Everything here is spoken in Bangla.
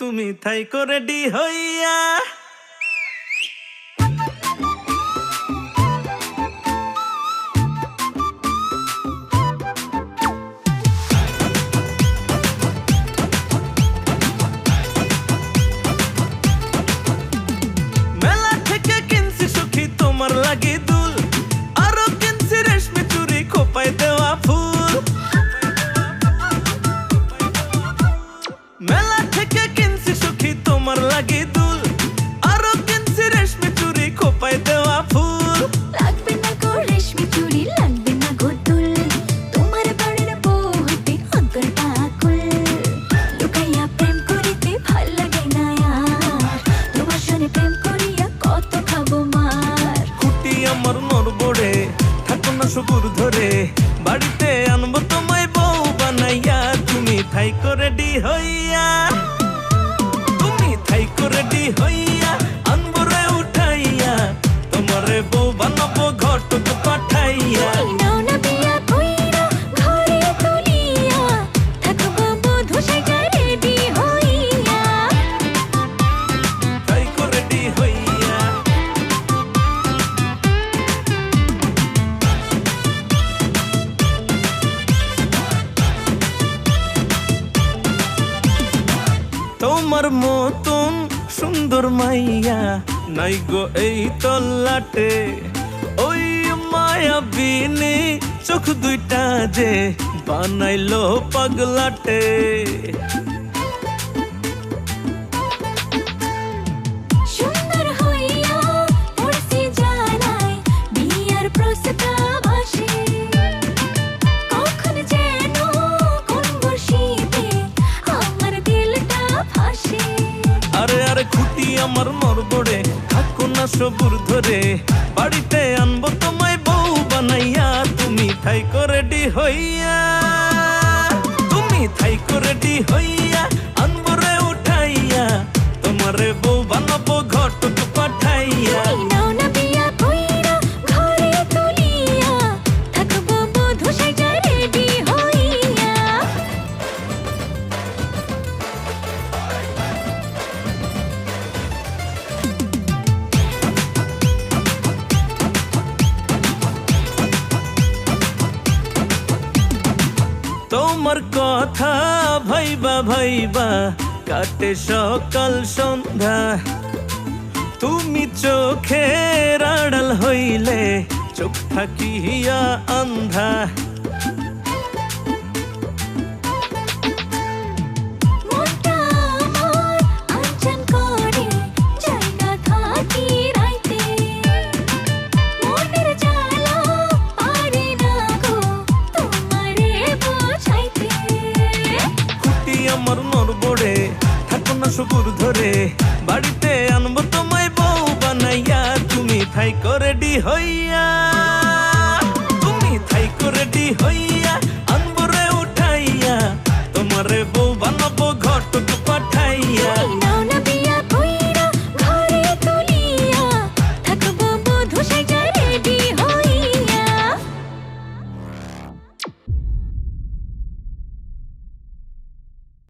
তুমি থাই করে ডি হইয়া। মেলা সুখী তোমার লাগে দুল আমার নরবড়ে থাকো না সবুর ধরে বাড়িতে আনবো তোমায় তোমার মতন সুন্দর মাইয়া। নাই গো এই তল্লাটে, ওই মায়া বিনে চোখ দুইটা যে বানাইলো পাগলাটে। সুন্দর হইয়া পড়ছি জানাই, বিয়ার প্রস্তাব। আরে আরে খুঁটি আমার মরবড়ে থাকো না সবুর ধরে বাড়িতে আনবো তোমায় বউ বানাইয়া তুমি থাই করে ডি হইয়া তোমার কথা ভাইবা ভাইবা কাটে সকাল সন্ধ্যা। তুমি চোখের আড়াল হইলে চোখ থাকিয়া আন্ধা। বাড়িতে আনব তোমায় বউ বানাইয়া তুমি থাই করে ডি হইয়া।